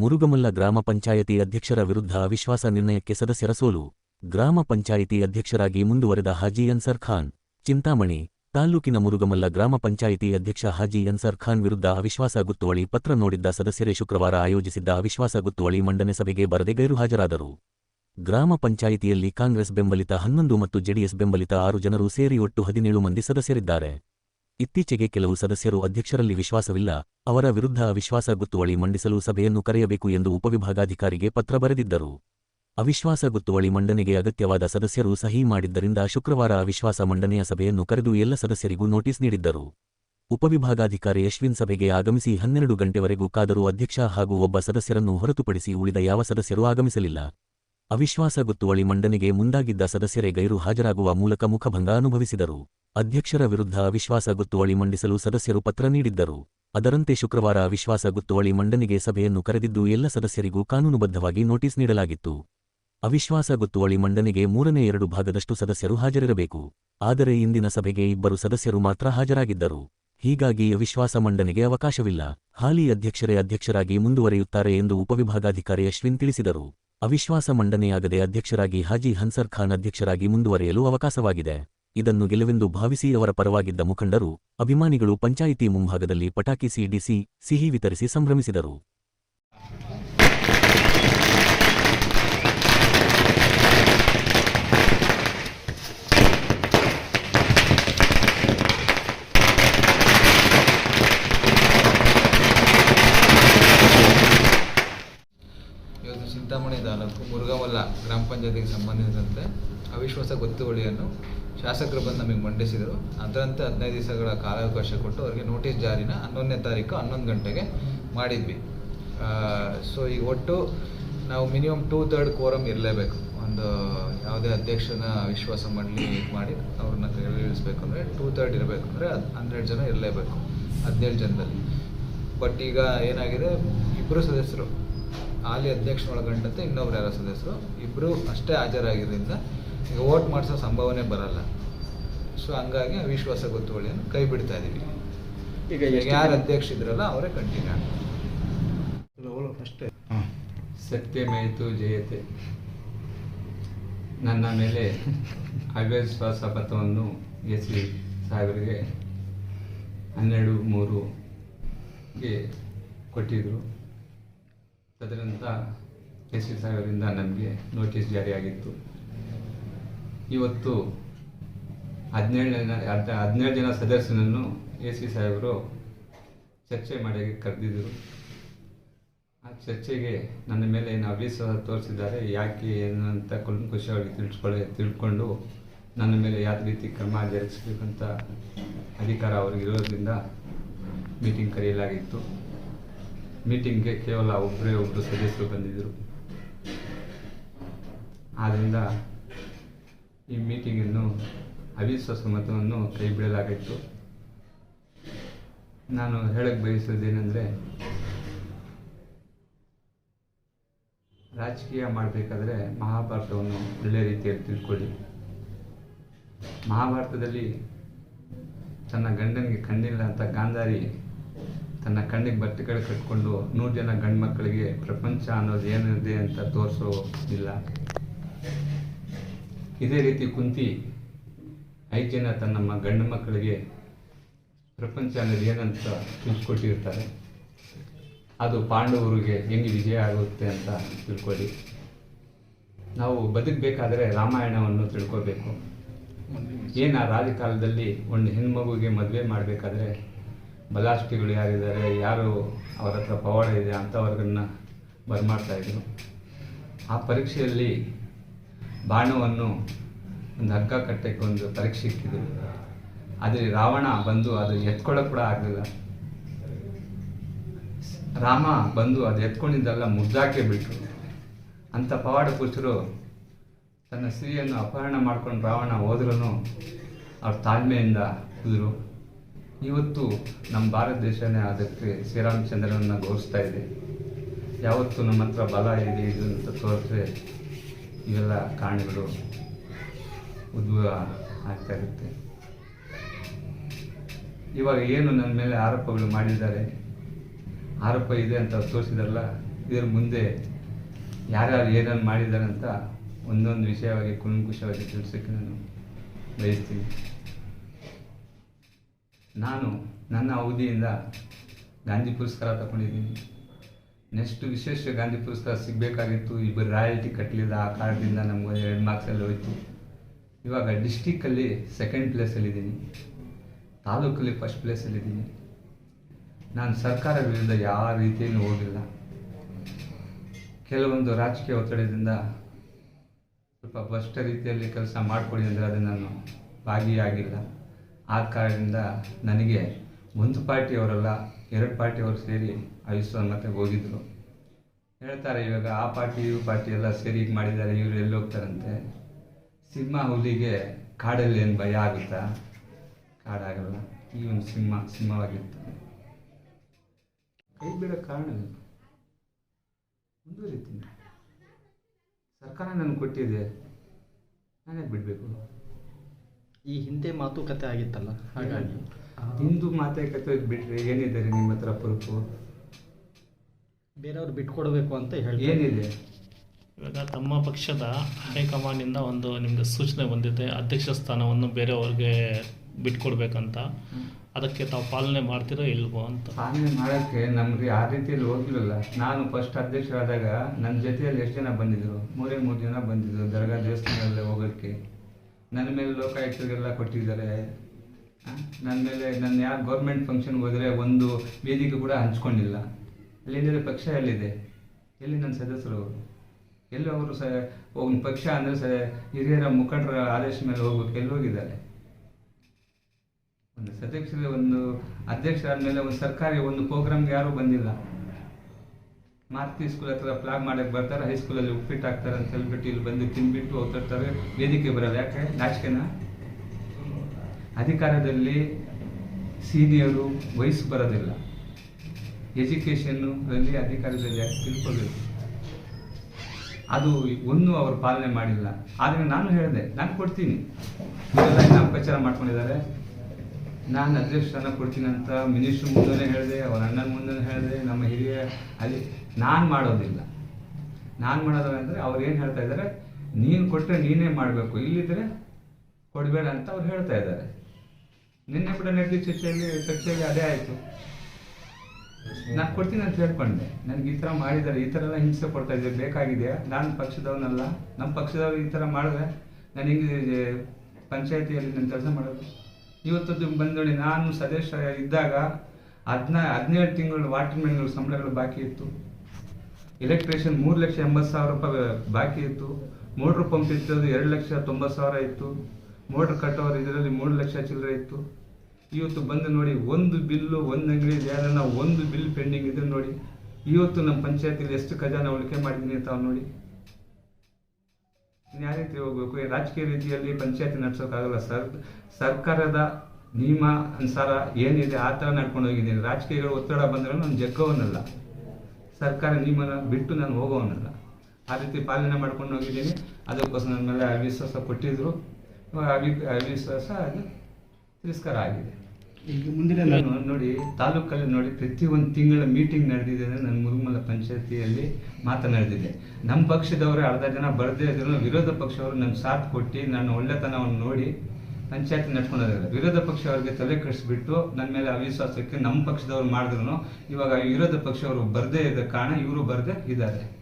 ಮುರುಗಮಲ್ಲ ಗ್ರಾಮ ಪಂಚಾಯತಿ ಅಧ್ಯಕ್ಷರ ವಿರುದ್ಧ ಅವಿಶ್ವಾಸ ನಿರ್ಣಯಕ್ಕೆ ಸದಸ್ಯರ ಸೋಲು. ಗ್ರಾಮ ಪಂಚಾಯಿತಿ ಅಧ್ಯಕ್ಷರಾಗಿ ಮುಂದುವರೆದ ಹಾಜಿ ಅನ್ಸರ್ ಖಾನ್. ಚಿಂತಾಮಣಿ, ತಾಲ್ಲೂಕಿನ ಮುರುಗಮಲ್ಲ ಗ್ರಾಮ ಪಂಚಾಯಿತಿ ಅಧ್ಯಕ್ಷ ಹಾಜಿ ಅನ್ಸರ್ ಖಾನ್ ವಿರುದ್ಧ ಅವಿಶ್ವಾಸ ಗೊತ್ತುವಳಿ ಪತ್ರ ನೋಡಿದ್ದ ಸದಸ್ಯರೇ ಶುಕ್ರವಾರ ಆಯೋಜಿಸಿದ್ದ ಅವಿಶ್ವಾಸ ಗೊತ್ತುವಳಿ ಮಂಡನೆ ಸಭೆಗೆ ಬರದೆ ಗೈರುಹಾಜರಾದರು ಗ್ರಾಮ ಪಂಚಾಯಿತಿಯಲ್ಲಿ ಕಾಂಗ್ರೆಸ್ ಬೆಂಬಲಿತ ಹನ್ನೊಂದು ಮತ್ತು ಜೆಡಿಎಸ್ ಬೆಂಬಲಿತ ಆರು ಜನರು ಸೇರಿ ಒಟ್ಟು ಹದಿನೇಳು ಮಂದಿ ಸದಸ್ಯರಿದ್ದಾರೆ. ಇತ್ತೀಚೆಗೆ ಕೆಲವು ಸದಸ್ಯರು ಅಧ್ಯಕ್ಷರಲ್ಲಿ ವಿಶ್ವಾಸವಿಲ್ಲ, ಅವರ ವಿರುದ್ಧ ಅವಿಶ್ವಾಸ ಗೊತ್ತುವಳಿ ಮಂಡಿಸಲು ಸಭೆಯನ್ನು ಕರೆಯಬೇಕು ಎಂದು ಉಪವಿಭಾಗಾಧಿಕಾರಿಗೆ ಪತ್ರ ಬರೆದಿದ್ದರು. ಅವಿಶ್ವಾಸ ಗೊತ್ತುವಳಿ ಮಂಡನೆಗೆ ಅಗತ್ಯವಾದ ಸದಸ್ಯರು ಸಹಿ ಮಾಡಿದ್ದರಿಂದ ಶುಕ್ರವಾರ ಅವಿಶ್ವಾಸ ಮಂಡನೆಯ ಸಭೆಯನ್ನು ಕರೆದು ಎಲ್ಲ ಸದಸ್ಯರಿಗೂ ನೋಟಿಸ್ ನೀಡಿದ್ದರು. ಉಪವಿಭಾಗಾಧಿಕಾರಿ ಯಶ್ವಿನ್ ಸಭೆಗೆ ಆಗಮಿಸಿ ಹನ್ನೆರಡು ಗಂಟೆವರೆಗೂ ಕಾದರೂ ಅಧ್ಯಕ್ಷ ಹಾಗೂ ಒಬ್ಬ ಸದಸ್ಯರನ್ನು ಹೊರತುಪಡಿಸಿ ಉಳಿದ ಯಾವ ಸದಸ್ಯರೂ ಆಗಮಿಸಲಿಲ್ಲ. ಅವಿಶ್ವಾಸ ಗೊತ್ತುವಳಿ ಮಂಡನೆಗೆ ಮುಂದಾಗಿದ್ದ ಸದಸ್ಯರೇ ಗೈರು ಹಾಜರಾಗುವ ಮೂಲಕ ಮುಖಭಂಗ ಅನುಭವಿಸಿದರು. ಅಧ್ಯಕ್ಷರ ವಿರುದ್ಧ ಅವಿಶ್ವಾಸ ಗೊತ್ತುವಳಿ ಮಂಡಿಸಲು ಸದಸ್ಯರು ಪತ್ರ ನೀಡಿದ್ದರು. ಅದರಂತೆ ಶುಕ್ರವಾರ ಅವಿಶ್ವಾಸ ಗೊತ್ತುವಳಿ ಮಂಡನೆಗೆ ಸಭೆಯನ್ನು ಕರೆದಿದ್ದು ಎಲ್ಲ ಸದಸ್ಯರಿಗೂ ಕಾನೂನುಬದ್ಧವಾಗಿ ನೋಟಿಸ್ ನೀಡಲಾಗಿತ್ತು. ಅವಿಶ್ವಾಸ ಗೊತ್ತುವಳಿ ಮಂಡನೆಗೆ ಮೂರನೇ ಎರಡು ಭಾಗದಷ್ಟು ಸದಸ್ಯರು ಹಾಜರಿರಬೇಕು. ಆದರೆ ಇಂದಿನ ಸಭೆಗೆ ಇಬ್ಬರು ಸದಸ್ಯರು ಮಾತ್ರ ಹಾಜರಾಗಿದ್ದರು. ಹೀಗಾಗಿ ಅವಿಶ್ವಾಸ ಮಂಡನೆಗೆ ಅವಕಾಶವಿಲ್ಲ. ಹಾಲಿ ಅಧ್ಯಕ್ಷರೇ ಅಧ್ಯಕ್ಷರಾಗಿ ಮುಂದುವರಿಯುತ್ತಾರೆ ಎಂದು ಉಪವಿಭಾಗಾಧಿಕಾರಿ ಅಶ್ವಿನ್ ತಿಳಿಸಿದರು. ಅವಿಶ್ವಾಸ ಮಂಡನೆಯಾಗದೆ ಅಧ್ಯಕ್ಷರಾಗಿ ಹಾಜಿ ಹನ್ಸರ್ ಖಾನ್ ಅಧ್ಯಕ್ಷರಾಗಿ ಮುಂದುವರೆಯಲು ಅವಕಾಶವಾಗಿದೆ. ಇದನ್ನು ಗೆಲುವೆಂದು ಭಾವಿಸಿ ಅವರ ಪರವಾಗಿದ್ದ ಮುಖಂಡರು, ಅಭಿಮಾನಿಗಳು ಪಂಚಾಯಿತಿ ಮುಂಭಾಗದಲ್ಲಿ ಪಟಾಕಿ ಸಿಡಿಸಿ, ಸಿಹಿ ವಿತರಿಸಿ ಸಂಭ್ರಮಿಸಿದರು. ಚಿಂತಾಮಣಿ ತಾಲೂಕು ಮುರುಗಮಲ್ಲ ಗ್ರಾಮ ಪಂಚಾಯತಿಗೆ ಸಂಬಂಧಿಸಿದಂತೆ ಅವಿಶ್ವಾಸ ಗೊತ್ತುವಳಿಯನ್ನು ಶಾಸಕರು ಬಂದು ನಮಗೆ ಮಂಡಿಸಿದರು. ಅದರಂತೆ ಹದಿನೈದು ದಿವಸಗಳ ಕಾಲಾವಕಾಶ ಕೊಟ್ಟು ಅವರಿಗೆ ನೋಟಿಸ್ ಜಾರಿನ ಹನ್ನೊಂದನೇ ತಾರೀಕು ಹನ್ನೊಂದು ಗಂಟೆಗೆ ಮಾಡಿದ್ವಿ. ಸೊ ಈಗ ಒಟ್ಟು ನಾವು ಮಿನಿಮಮ್ ಟೂ ತರ್ಡ್ ಕೋರಮ್ ಇರಲೇಬೇಕು. ಒಂದು ಯಾವುದೇ ಅಧ್ಯಕ್ಷನ ವಿಶ್ವಾಸ ಇದು ಮಾಡಿ ಅವ್ರನ್ನ ಇಳಿಸ್ಬೇಕು ಅಂದರೆ ಟೂ ತರ್ಡ್ ಇರಬೇಕು ಅಂದರೆ ಹನ್ನೆರಡು ಜನ ಇರಲೇಬೇಕು. ಹದಿನೇಳು ಜನದಲ್ಲಿ. ಬಟ್ ಈಗ ಏನಾಗಿದೆ ಇಬ್ಬರು ಸದಸ್ಯರು ಹಾಲಿ ಅಧ್ಯಕ್ಷ ಒಳಗೊಂಡಂತೆ ಇನ್ನೊಬ್ರು ಯಾರೋ ಸದಸ್ಯರು ಇಬ್ಬರು ಅಷ್ಟೇ ಹಾಜರಾಗಿದ್ದರಿಂದ ಈಗ ವೋಟ್ ಮಾಡಿಸೋ ಸಂಭಾವನೆ ಬರಲ್ಲ. ಸೊ ಹಂಗಾಗಿ ಅವಿಶ್ವಾಸ ಗೊತ್ತುವಳಿಯನ್ನು ಕೈ ಬಿಡ್ತಾ ಇದ್ದೀವಿ ಈಗ ಯಾರು ಅಧ್ಯಕ್ಷ ಇದ್ರಲ್ಲ ಅವರೇ ಕಂಟಿನ್ಯೂ ಅಷ್ಟೇ. ಸತ್ಯಮೇತು ಜಯತೆ. ನನ್ನ ಮೇಲೆ ಅವಿಶ್ವಾಸ ಪತ್ರವನ್ನು ಎಸ್ ಸಿ ಸಾಹೇಬರಿಗೆ ಹನ್ನೆರಡು ಮೂರುಗೆ ಕೊಟ್ಟಿದ್ದರು ತದನಂತರ ತಹಸೀಲ್ ಸಾಹೇಬರಿಂದ ನಮಗೆ ನೋಟಿಸ್ ಜಾರಿಯಾಗಿತ್ತು ಇವತ್ತು ಹದಿನೇಳು ಜನ ಹದ್- ಹದಿನೇಳು ಜನ ಸದಸ್ಯನನ್ನು ಎ ಸಿ ಸಾಹೇಬರು ಚರ್ಚೆ ಮಾಡಿ ಕರೆದಿದ್ದರು ಆ ಚರ್ಚೆಗೆ ನನ್ನ ಮೇಲೆ ಏನು ಅವಿಶ್ವಾಸ ತೋರಿಸಿದ್ದಾರೆ, ಯಾಕೆ, ಏನು ಅಂತ ಕುಲಂಕುಶವಾಗಿ ತಿಳ್ಸ್ಕೊಳ್ಳಿ ತಿಳ್ಕೊಂಡು ನನ್ನ ಮೇಲೆ ಯಾವ ರೀತಿ ಕ್ರಮ ಜರುಗಿಸ್ಬೇಕಂತ ಅಧಿಕಾರ ಅವ್ರಿಗೆ ಇರೋದ್ರಿಂದ ಮೀಟಿಂಗ್ ಕರೆಯಲಾಗಿತ್ತು. ಮೀಟಿಂಗ್ಗೆ ಕೇವಲ ಒಬ್ಬರೇ ಒಬ್ಬರು ಸದಸ್ಯರು ಬಂದಿದ್ದರು ಆದ್ದರಿಂದ ಈ ಮೀಟಿಂಗನ್ನು ಅವಿಶ್ವಾಸ ಮತವನ್ನು ಕೈ ಬಿಡಲಾಗಿತ್ತು ನಾನು ಹೇಳಕ್ಕೆ ಬಯಸೋದೇನೆಂದರೆ ರಾಜಕೀಯ ಮಾಡಬೇಕಾದ್ರೆ ಮಹಾಭಾರತವನ್ನು ಒಳ್ಳೆಯ ರೀತಿಯಲ್ಲಿ ತಿಳ್ಕೊಳ್ಳಿ. ಮಹಾಭಾರತದಲ್ಲಿ ತನ್ನ ಗಂಡನಿಗೆ ಕಣ್ಣಿಲ್ಲ ಅಂತ ಗಾಂಧಾರಿ ತನ್ನ ಕಣ್ಣಿಗೆ ಬಟ್ಟೆಗಳು ಕಟ್ಕೊಂಡು ನೂರು ಜನ ಗಂಡು ಮಕ್ಕಳಿಗೆ ಪ್ರಪಂಚ ಅನ್ನೋದು ಏನಿದೆ ಅಂತ ತೋರಿಸೋ ಇಲ್ಲ. ಇದೇ ರೀತಿ ಕುಂತಿ ಐದು ಜನ ತನ್ನ ಗಂಡು ಮಕ್ಕಳಿಗೆ ಪ್ರಪಂಚ ಅನ್ನೋದು ಏನಂತ ತಿಳ್ಕೊಟ್ಟಿರ್ತಾರೆ ಅದು ಪಾಂಡವರಿಗೆ ಹೆಂಗೆ ವಿಜಯ ಆಗುತ್ತೆ ಅಂತ ತಿಳ್ಕೊಳ್ಳಿ. ನಾವು ಬದುಕಬೇಕಾದ್ರೆ ರಾಮಾಯಣವನ್ನು ತಿಳ್ಕೊಬೇಕು. ಏನು ಆ ರಾಜಕಾಲದಲ್ಲಿ ಒಂದು ಹೆಣ್ಮಗುಗೆ ಮದುವೆ ಮಾಡಬೇಕಾದ್ರೆ ಬಲಾಷ್ಟಿಗಳು ಯಾರಿದ್ದಾರೆ, ಯಾರು ಅವರ ಹತ್ರ ಪವಾಡ ಇದೆ ಅಂಥವ್ರನ್ನ ಇದ್ರು. ಆ ಪರೀಕ್ಷೆಯಲ್ಲಿ ಬಾಣವನ್ನು ಒಂದು ಹಗ್ಗ ಕಟ್ಟಕ್ಕೆ ಒಂದು ಪರೀಕ್ಷೆ ಇಕ್ಕಿದ್ರು ಆದರೆ ರಾವಣ ಬಂದು ಅದು ಎತ್ಕೊಳ್ಳೋಕೆ ಕೂಡ ಆಗಲಿಲ್ಲ. ರಾಮ ಬಂದು ಅದು ಎತ್ಕೊಂಡಿದ್ದೆಲ್ಲ ಮುದ್ದಾಕೆ ಬಿಟ್ಟರು ಅಂಥ ಪವಾಡ ಪುರುಷರು ತನ್ನ ಸ್ತ್ರೀಯನ್ನು ಅಪಹರಣ ಮಾಡ್ಕೊಂಡು ರಾವಣ ಹೋದ್ರೂ ಅವ್ರ ತಾಳ್ಮೆಯಿಂದ ಕುದ್ರು. ಇವತ್ತು ನಮ್ಮ ಭಾರತ ದೇಶನೇ ಅದಕ್ಕೆ ಶ್ರೀರಾಮಚಂದ್ರನನ್ನು ಗೌರಿಸ್ತಾ ಇದೆ. ಯಾವತ್ತು ನಮ್ಮ ಹತ್ರ ಬಲ ಇದೆ ಇದು ಅಂತ ತೋರಿಸ್ರೆ ಇವೆಲ್ಲ ಕಾರಣಗಳು ಉದ್ಭವ ಆಗ್ತಾ ಇರುತ್ತೆ. ಇವಾಗ ಏನು ನನ್ನ ಮೇಲೆ ಆರೋಪಗಳು ಮಾಡಿದ್ದಾರೆ? ಆರೋಪ ಇದೆ ಅಂತ ತೋರಿಸಿದಾರಲ್ಲ, ಇದರ ಮುಂದೆ ಯಾರ್ಯಾರು ಏನೇನು ಮಾಡಿದ್ದಾರೆ ಅಂತ ಒಂದೊಂದು ವಿಷಯವಾಗಿ ಕುಲಂಕುಶವಾಗಿ ತಿಳಿಸೋಕ್ಕೆ ನಾನು ಬಯಸ್ತೀನಿ. ನಾನು ನನ್ನ ಅವಧಿಯಿಂದ ಗಾಂಧಿ ಪುರಸ್ಕಾರ ತಗೊಂಡಿದ್ದೀನಿ. ನೆಕ್ಸ್ಟ್ ವಿಶೇಷ ಗಾಂಧಿ ಪುರಸ್ಕಾರ ಸಿಗಬೇಕಾಗಿತ್ತು, ಇಬ್ಬರು ರಾಯಲ್ಟಿ ಕಟ್ಟಲಿಲ್ಲ ಆ ಕಾರಣದಿಂದ ನಮಗೆ ಎರಡು ಮಾರ್ಕ್ಸಲ್ಲಿ ಹೋಯಿತು. ಇವಾಗ ಡಿಸ್ಟಿಕ್ಕಲ್ಲಿ ಸೆಕೆಂಡ್ ಪ್ಲೇಸಲ್ಲಿದ್ದೀನಿ ತಾಲೂಕಲ್ಲಿ ಫಸ್ಟ್ ಪ್ಲೇಸಲ್ಲಿದ್ದೀನಿ ನಾನು ಸರ್ಕಾರ ವಿರುದ್ಧ ಯಾವ ರೀತಿಯಲ್ಲೂ ಹೋಗಿಲ್ಲ. ಕೆಲವೊಂದು ರಾಜಕೀಯ ಒತ್ತಡದಿಂದ ಸ್ವಲ್ಪ ಭ್ರಷ್ಟ ರೀತಿಯಲ್ಲಿ ಕೆಲಸ ಮಾಡಿಕೊಡಿ ಅಂದರೆ ಅದು ನಾನು ಭಾಗಿಯಾಗಿಲ್ಲ. ಆ ಕಾರಣದಿಂದ ನನಗೆ ಒಂದು ಪಾರ್ಟಿಯವರಲ್ಲ, ಎರಡು ಪಾರ್ಟಿಯವರು ಸೇರಿ ಮತ್ತೆ ಹೋಗಿದ್ರು. ಹೇಳ್ತಾರೆ ಇವಾಗ ಆ ಪಾರ್ಟಿ, ಈ ಪಾರ್ಟಿ ಎಲ್ಲ ಸೇರಿ ಮಾಡಿದ್ದಾರೆ, ಇವರು ಎಲ್ಲಿ ಹೋಗ್ತಾರಂತೆ? ಸಿಂಹ ಹುಲಿಗೆ ಕಾಡಲ್ಲಿ ಏನು ಭಯ ಆಗುತ್ತಾ? ಕಾಡಾಗಲ್ಲ, ಈ ಒಂದು ಸಿಂಹ, ಸಿಂಹವಾಗಿರ್ತಾನೆ. ಕೈ ಬಿಡೋ ಕಾರಣವೇನು ಮುಂದುವರಿತೀನಿ ಸರ್ಕಾರ ನನಗೆ ಕೊಟ್ಟಿದೆ, ನಾನೇ ಬಿಡಬೇಕು? ಈ ಹಿಂದೆ ಮಾತುಕತೆ ಆಗಿತ್ತಲ್ಲ ಹಾಗಾಗಿ. ಇಂದು ಮಾತುಕತೆ ಬಿಟ್ಟರೆ ಏನಿದೆ ರೀ ನಿಮ್ಮ ಹತ್ರ ಪ್ರೂಫು? ಬೇರೆಯವ್ರು ಬಿಟ್ಕೊಡ್ಬೇಕು ಅಂತ ಹೇಳಿ ಏನಿದೆ? ಇವಾಗ ತಮ್ಮ ಪಕ್ಷದ ಹೈಕಮಾಂಡಿಂದ ಒಂದು ನಿಮಗೆ ಸೂಚನೆ ಬಂದಿದೆ ಅಧ್ಯಕ್ಷ ಸ್ಥಾನವನ್ನು ಬೇರೆಯವ್ರಿಗೆ ಬಿಟ್ಕೊಡ್ಬೇಕಂತ. ಅದಕ್ಕೆ ತಾವು ಪಾಲನೆ ಮಾಡ್ತೀರೋ ಇಲ್ವೋ ಅಂತ. ಪಾಲನೆ ಮಾಡೋಕ್ಕೆ ನಮ್ಗೆ ಆ ರೀತಿಯಲ್ಲಿ ಹೋಗಿರಲಿಲ್ಲ ನಾನು ಫಸ್ಟ್ ಅಧ್ಯಕ್ಷರಾದಾಗ ನನ್ನ ಜೊತೆಯಲ್ಲಿ ಎಷ್ಟು ಜನ ಬಂದಿದ್ದರು ಮೂರೇ ಮೂರು ಜನ ಬಂದಿದ್ದರು ದರ್ಗಾ ದೇವಸ್ಥಾನದಲ್ಲಿ ಹೋಗೋಕ್ಕೆ. ನನ್ನ ಮೇಲೆ ಲೋಕಾಯುಕ್ತರಿಗೆಲ್ಲ ಕೊಟ್ಟಿದ್ದಾರೆ. ನನ್ನ ಮೇಲೆ ನನ್ನ ಯಾರು ಗೌರ್ಮೆಂಟ್ ಫಂಕ್ಷನ್ಗೆ ಹೋದರೆ ಒಂದು ವೇದಿಕೆ ಕೂಡ ಹಂಚ್ಕೊಂಡಿಲ್ಲ. ಏನಿದೆ? ಪಕ್ಷ ಎಲ್ಲಿದೆ? ಎಲ್ಲಿ ನನ್ನ ಸದಸ್ಯರು ಎಲ್ಲಿ ಅವರು ಸ ಒಂದು ಪಕ್ಷ ಅಂದರೆ ಸ, ಹಿರಿಯರ ಮುಖಂಡರ ಆದೇಶ ಮೇಲೆ ಹೋಗ್ಬೇಕು. ಎಲ್ಲಿ ಹೋಗಿದ್ದಾರೆ? ಒಂದು ಸದಸ್ಯರ ಒಂದು ಅಧ್ಯಕ್ಷರಾದ ಮೇಲೆ ಒಂದು ಸರ್ಕಾರಿ ಒಂದು ಪ್ರೋಗ್ರಾಮ್ಗೆ ಯಾರೂ ಬಂದಿಲ್ಲ. ಮಾರುತಿ ಸ್ಕೂಲ್ ಹತ್ರ ಫ್ಲಾಗ್ ಮಾಡಕ್ಕೆ ಬರ್ತಾರೆ ಹೈಸ್ಕೂಲಲ್ಲಿ ಉಪ್ಪಿಟ್ಟು ಹಾಕ್ತಾರೆ ಅಂತ ಹೇಳ್ಬಿಟ್ಟು ಇಲ್ಲಿ ಬಂದು ತಿನ್ಬಿಟ್ಟು ಹೋಗ್ತಿರ್ತಾರೆ ವೇದಿಕೆ ಬರಲ್ಲ, ಯಾಕೆ? ನಾಚಿಕೆನ? ಅಧಿಕಾರದಲ್ಲಿ ಸೀನಿಯರು ವಯಸ್ಸು ಬರೋದಿಲ್ಲ. ಎಜುಕೇಷನ್ನು ಅಲ್ಲಿ ಅಧಿಕಾರದಲ್ಲಿ ಯಾಕೆ ತಿಳ್ಕೊಳ್ಬೇಕು? ಅದು ಒಂದು ಅವರು ಪಾಲನೆ ಮಾಡಿಲ್ಲ. ಆದರೆ ನಾನು ಹೇಳಿದೆ, ನಾನು ಕೊಡ್ತೀನಿ. ಅಪಚಾರ ಮಾಡ್ಕೊಂಡಿದ್ದಾರೆ? ನಾನು ಅಧ್ಯಕ್ಷ ಸ್ಥಾನ ಕೊಡ್ತೀನಿ ಅಂತ ಮಿನಿಸ್ಟ್ರ್ ಮುಂದೆ ಹೇಳಿದೆ, ಅವ್ರ ಅಣ್ಣನ ಮುಂದೆ ಹೇಳಿದೆ, ನಮ್ಮ ಹಿರಿಯ ಅಲ್ಲಿ ನಾನು ಮಾಡೋದಿಲ್ಲ. ನಾನು ಮಾಡೋದು ಅಂದರೆ ಅವ್ರು ಏನು ಹೇಳ್ತಾ ಇದ್ದಾರೆ? ನೀನು ಕೊಟ್ಟರೆ ನೀನೇ ಮಾಡಬೇಕು. ಇಲ್ಲಿದ್ರೆ ಕೊಡಬೇಡ ಅಂತ ಅವ್ರು ಹೇಳ್ತಾ ಇದ್ದಾರೆ. ನಿನ್ನೆ ಕೂಡ ನಡೆದ ಚರ್ಚೆಯಲ್ಲಿ ಚರ್ಚೆಯಲ್ಲಿ ಅದೇ ಆಯಿತು. ನಾನು ಕೊಡ್ತೀನಿ ಅಂತ ಹೇಳ್ಕೊಂಡೆ. ನನಗೆ ಈ ಥರ ಮಾಡಿದ್ದಾರೆ. ಈ ಥರ ಎಲ್ಲ ಹಿಂಸೆ ಕೊಡ್ತಾ ಇದ್ದಾರೆ. ಬೇಕಾಗಿದೆಯಾ? ನಾನು ಪಕ್ಷದವನಲ್ಲ. ನಮ್ಮ ಪಕ್ಷದವ್ರು ಈ ಥರ ಮಾಡಿದ್ರೆ ನಾನು ಹಿಂಗೆ ಪಂಚಾಯತಿಯಲ್ಲಿ ನಾನು ಕೆಲಸ ಮಾಡೋದು? ಇವತ್ತದ್ದು ಬಂದೋಳಿ ನಾನು ಸದಸ್ಯ ಇದ್ದಾಗ ಹದಿನಾ, ಹದಿನೇಳು ತಿಂಗಳು ವಾಟರ್ ಮ್ಯಾನ್ಗಳ ಸಂಬಳಗಳು ಬಾಕಿ ಇತ್ತು. ಎಲೆಕ್ಟ್ರಿಷಿಯನ್ ಮೂರು ಲಕ್ಷ ಎಂಬತ್ತು ಸಾವಿರ ರೂಪಾಯಿ ಬಾಕಿ ಇತ್ತು. ಮೋಟ್ರ್ ಪಂಪ್ ಇತ್ತು ಎರಡು ಲಕ್ಷ ತೊಂಬತ್ತು ಸಾವಿರ ಇತ್ತು. ಮೋಟ್ರ್ ಕಟ್ಟೋರು ಇದರಲ್ಲಿ ಮೂರು ಲಕ್ಷ ಚಿಲ್ಲರೆ ಇತ್ತು. ಇವತ್ತು ಬಂದು ನೋಡಿ ಒಂದು ಬಿಲ್ಲು, ಒಂದು ಅಂಗಡಿ ಯಾರನ್ನ ಒಂದು ಬಿಲ್ ಪೆಂಡಿಂಗ್ ಇದ್ರೆ ನೋಡಿ. ಇವತ್ತು ನಮ್ಮ ಪಂಚಾಯತಿಲಿ ಎಷ್ಟು ಖಜಾನೆ ಉಳಿಕೆ ಮಾಡಿದ್ದೀನಿ ಅಂತ ನೋಡಿ. ಯಾವ ರೀತಿ ಹೋಗ್ಬೇಕು? ರಾಜಕೀಯ ರೀತಿಯಲ್ಲಿ ಪಂಚಾಯತಿ ನಡೆಸೋಕ್ಕಾಗಲ್ಲ. ಸರ್, ಸರ್ಕಾರದ ನಿಯಮ ಅನುಸಾರ ಏನಿದೆ ಆ ಥರ ನಡ್ಕೊಂಡು ಹೋಗಿದ್ದೀನಿ. ರಾಜಕೀಯಗಳು ಒತ್ತಡ ಬಂದರೆ ನಾನು ಜಗ್ಗವನಲ್ಲ. ಸರ್ಕಾರ ನಿಯಮನ ಬಿಟ್ಟು ನಾನು ಹೋಗೋವನಲ್ಲ. ಆ ರೀತಿ ಪಾಲನೆ ಮಾಡ್ಕೊಂಡು ಹೋಗಿದ್ದೀನಿ. ಅದಕ್ಕೋಸ್ಕರ ನನ್ನ ಮೇಲೆ ಅವಿಶ್ವಾಸ ಕೊಟ್ಟಿದ್ರು. ಅವಿ ಅವಿಶ್ವಾಸ ಅದು ತಿರಸ್ಕಾರ ಆಗಿದೆ. ಈಗ ಮುಂದಿನ ನಾನು ನೋಡಿ ತಾಲೂಕಲ್ಲಿ ನೋಡಿ ಪ್ರತಿ ಒಂದು ತಿಂಗಳ ಮೀಟಿಂಗ್ ನಡೆದಿದೆ ಅಂದರೆ ನನ್ನ ಮುರುಮಲ ಪಂಚಾಯತಿಯಲ್ಲಿ ಮಾತನಾಡಿದೆ ನಮ್ಮ ಪಕ್ಷದವರು ಅರ್ಧ ಜನ ಬರದೇ ಇದ್ರು. ವಿರೋಧ ಪಕ್ಷವರು ನನ್ನ ಸಾಥ್ ಕೊಟ್ಟು ನನ್ನ ಒಳ್ಳೆತನವನ್ನು ನೋಡಿ ಪಂಚಾಯತಿ ನಡ್ಕೊಂಡಿದ್ದಾರೆ ವಿರೋಧ ಪಕ್ಷ ಪಕ್ಷವರಿಗೆ ತಲೆ ಕೆಡಿಸ್ಬಿಟ್ಟು ನನ್ನ ಮೇಲೆ ಅವಿಶ್ವಾಸಕ್ಕೆ ನಮ್ಮ ಪಕ್ಷದವ್ರು ಮಾಡಿದ್ರು ಇವಾಗ ವಿರೋಧ ಪಕ್ಷ ಅವರು ಬರದೇ ಇದ್ದ ಕಾರಣ ಇವರು ಬರದೇ ಇದ್ದಾರೆ.